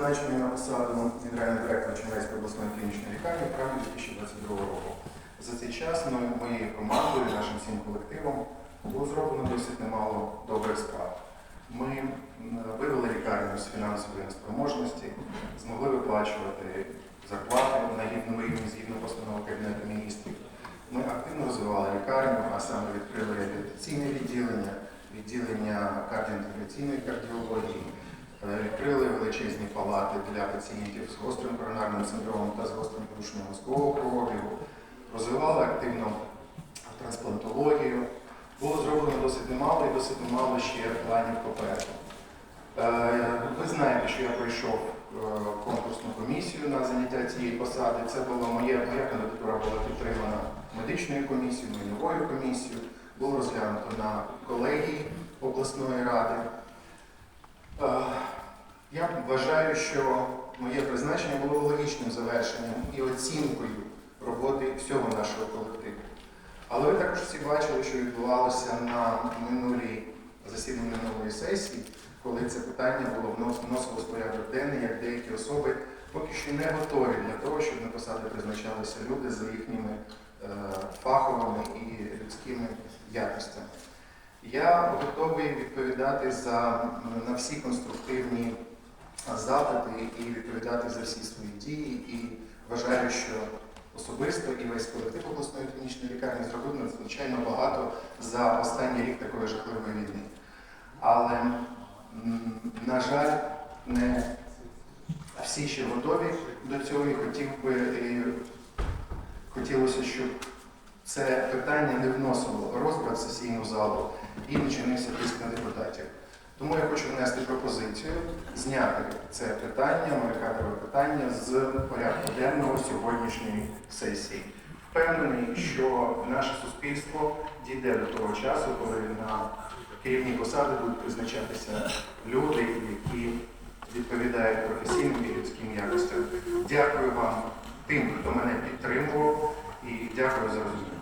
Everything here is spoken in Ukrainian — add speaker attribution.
Speaker 1: призначений на посаду генерального директора Чернівецької обласної клінічної лікарні в травні 2022 року. За цей час моєю командою, нашим всім колективом було зроблено досить немало добрих справ. Ми вивели лікарню з фінансової неспроможності, змогли виплачувати зарплати на гідному рівні згідно постанови Кабінету міністрів. Ми активно розвивали лікарню, а саме відкрили реабілітаційне відділення, відділення кардіоінтеграційної кардіології, відкрили величезні палати для пацієнтів з гострим коронарним синдромом та з гострим порушенням мозкового кровообігу, розвивали активно трансплантологію. Було зроблено досить немало і досить немало ще планів попереду. Е, Ви знаєте, що я пройшов е, конкурсну комісію на заняття цієї посади. Це була моя, моя кандидатура була підтримана медичною комісією, майновою комісією, було розглянуто на колегії обласної ради. Я вважаю, що моє призначення було логічним завершенням і оцінкою роботи всього нашого колективу. Але ви також всі бачили, що відбувалося на минулій засіданні минулої сесії, коли це питання було внос- вносилось в порядок денний, як деякі особи поки що не готові для того, щоб на посади призначалися люди за їхніми е, фаховими і людськими якостями. Я готовий відповідати за, на всі конструктивні запити і відповідати за всі свої дії. І вважаю, що особисто і весь колектив обласної клінічної лікарні зробив надзвичайно багато за останній рік такої жахливої війни. Але, на жаль, не всі ще готові до цього і хотів би і хотілося, щоб це питання не вносило розбрат в сесійну залу і не чинився тиск на депутатів. Тому я хочу внести пропозицію зняти це питання, америкадове питання з порядку денного сьогоднішньої сесії. Впевнений, що наше суспільство дійде до того часу, коли на керівні посади будуть призначатися люди, які відповідають професійним і людським якостям. Дякую вам тим, хто мене підтримував, і дякую за розуміння.